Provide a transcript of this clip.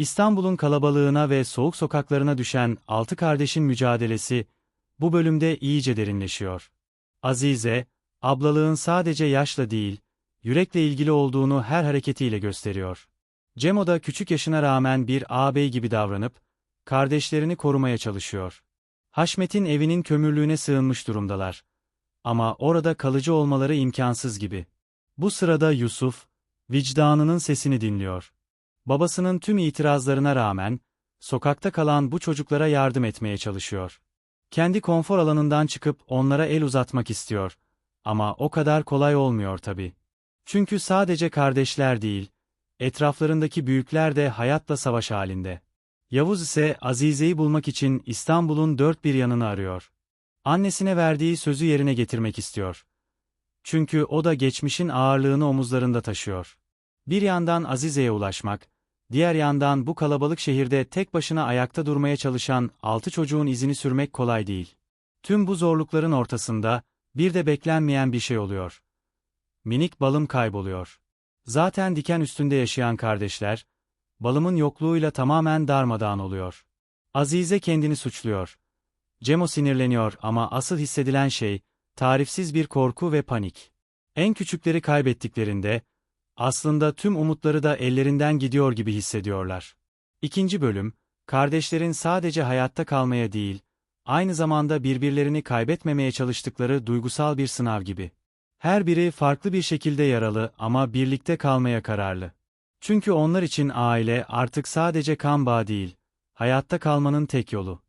İstanbul'un kalabalığına ve soğuk sokaklarına düşen altı kardeşin mücadelesi bu bölümde iyice derinleşiyor. Azize, ablalığın sadece yaşla değil, yürekle ilgili olduğunu her hareketiyle gösteriyor. Cemo da küçük yaşına rağmen bir ağabey gibi davranıp, kardeşlerini korumaya çalışıyor. Haşmet'in evinin kömürlüğüne sığınmış durumdalar. Ama orada kalıcı olmaları imkansız gibi. Bu sırada Yusuf, vicdanının sesini dinliyor. Babasının tüm itirazlarına rağmen, sokakta kalan bu çocuklara yardım etmeye çalışıyor. Kendi konfor alanından çıkıp onlara el uzatmak istiyor. Ama o kadar kolay olmuyor tabii. Çünkü sadece kardeşler değil, etraflarındaki büyükler de hayatla savaş halinde. Yavuz ise Azize'yi bulmak için İstanbul'un dört bir yanını arıyor. Annesine verdiği sözü yerine getirmek istiyor. Çünkü o da geçmişin ağırlığını omuzlarında taşıyor. Bir yandan Azize'ye ulaşmak, diğer yandan bu kalabalık şehirde tek başına ayakta durmaya çalışan altı çocuğun izini sürmek kolay değil. Tüm bu zorlukların ortasında, bir de beklenmeyen bir şey oluyor. Minik balım kayboluyor. Zaten diken üstünde yaşayan kardeşler, balımın yokluğuyla tamamen darmadağın oluyor. Azize kendini suçluyor. Cemo sinirleniyor ama asıl hissedilen şey, tarifsiz bir korku ve panik. En küçükleri kaybettiklerinde, aslında tüm umutları da ellerinden gidiyor gibi hissediyorlar. İkinci bölüm, kardeşlerin sadece hayatta kalmaya değil, aynı zamanda birbirlerini kaybetmemeye çalıştıkları duygusal bir sınav gibi. Her biri farklı bir şekilde yaralı ama birlikte kalmaya kararlı. Çünkü onlar için aile artık sadece kan bağı değil, hayatta kalmanın tek yolu.